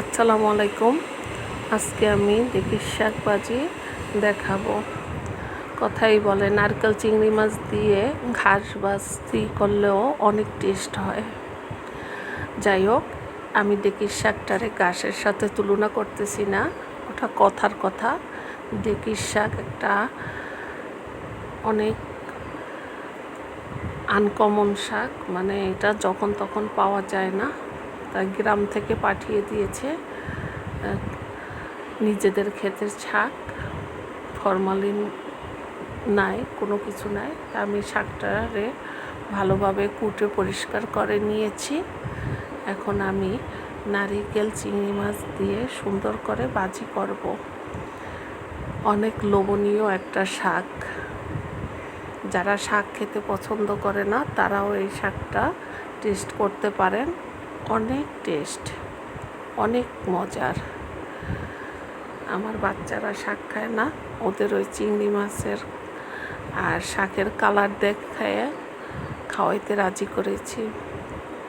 আসসালামু আলাইকুম। আজকে আমি দেখি শাক ভাজি দেখাবো। কথাই বলে, নারকেল চিংড়ি মাছ দিয়ে ঘাস ভাজি করলেও অনেক টেস্ট হয়। যাই হোক, আমি ডেকির শাকটারে ঘাসের সাথে তুলনা করতেছি না। ওটা কথার কথা। ডেকির শাক একটা অনেক আনকমন শাক। মানে এটা যখন তখন পাওয়া যায় না। তাই গ্রাম থেকে পাঠিয়ে দিয়েছে নিজেদের ক্ষেতের শাক, ফরমালিন নাই, কোনো কিছু নাই। তা আমি শাকটারে ভালোভাবে কুটে পরিষ্কার করে নিয়েছি। এখন আমি নারিকেল, চিংড়ি মাছ দিয়ে সুন্দর করে বাজি করব। অনেক লোভনীয় একটা শাক। যারা শাক খেতে পছন্দ করে না, তারাও এই শাকটা টেস্ট করতে পারেন। অনেক টেস্ট, অনেক মজার। আমার বাচ্চারা শাক খায় না, ওদের ওই চিংড়ি মাছের আর শাকের কালার দেখায় খাওয়াইতে রাজি করেছি,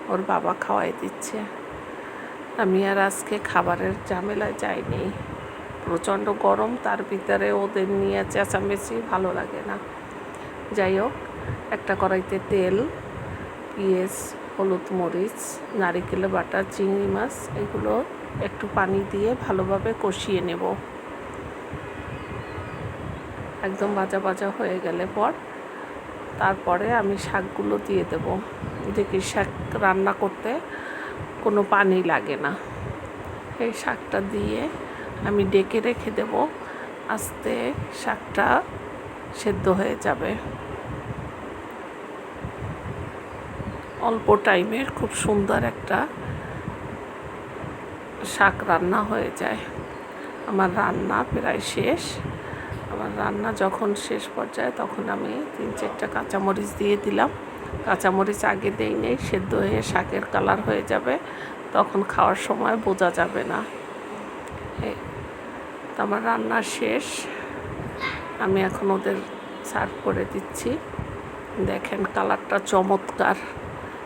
ওর বাবা খাওয়াই দিচ্ছে। আমি আর আজকে খাবারের ঝামেলায় যাইনি। প্রচণ্ড গরম, তার ভিতরে ওদের নিয়ে চেঁচামেচি ভালো লাগে না। যাই হোক, একটা কড়াইতে তেল, পেঁয়াজ হলুদ মরিচ, নারিকেল বাটা, চিংড়ি মাছ, এগুলো একটু পানি দিয়ে ভালোভাবে কষিয়ে নেব। একদম ভাজা ভাজা হয়ে গেলে পর তারপরে আমি শাকগুলো দিয়ে দেব। দেখি শাক রান্না করতে কোনো পানি লাগে না। এই শাকটা দিয়ে আমি ডেকে রেখে দেব। আস্তে শাকটা সেদ্ধ হয়ে যাবে। অল্প টাইমের খুব সুন্দর একটা শাক রান্না হয়ে যায়। আমার রান্না প্রায় শেষ। আমার রান্না যখন শেষ পর্যায়ে তখন আমি তিন চারটা কাঁচামরিচ দিয়ে দিলাম। কাঁচামরিচ আগে দেই নেই, সেদ্ধ হয়ে শাকের কালার হয়ে যাবে। তখন খাওয়ার সময় বোঝা যাবে না। তো আমার রান্না শেষ। আমি এখন ওদের সার্ভ করে দিচ্ছি। দেখেন কালারটা চমৎকার।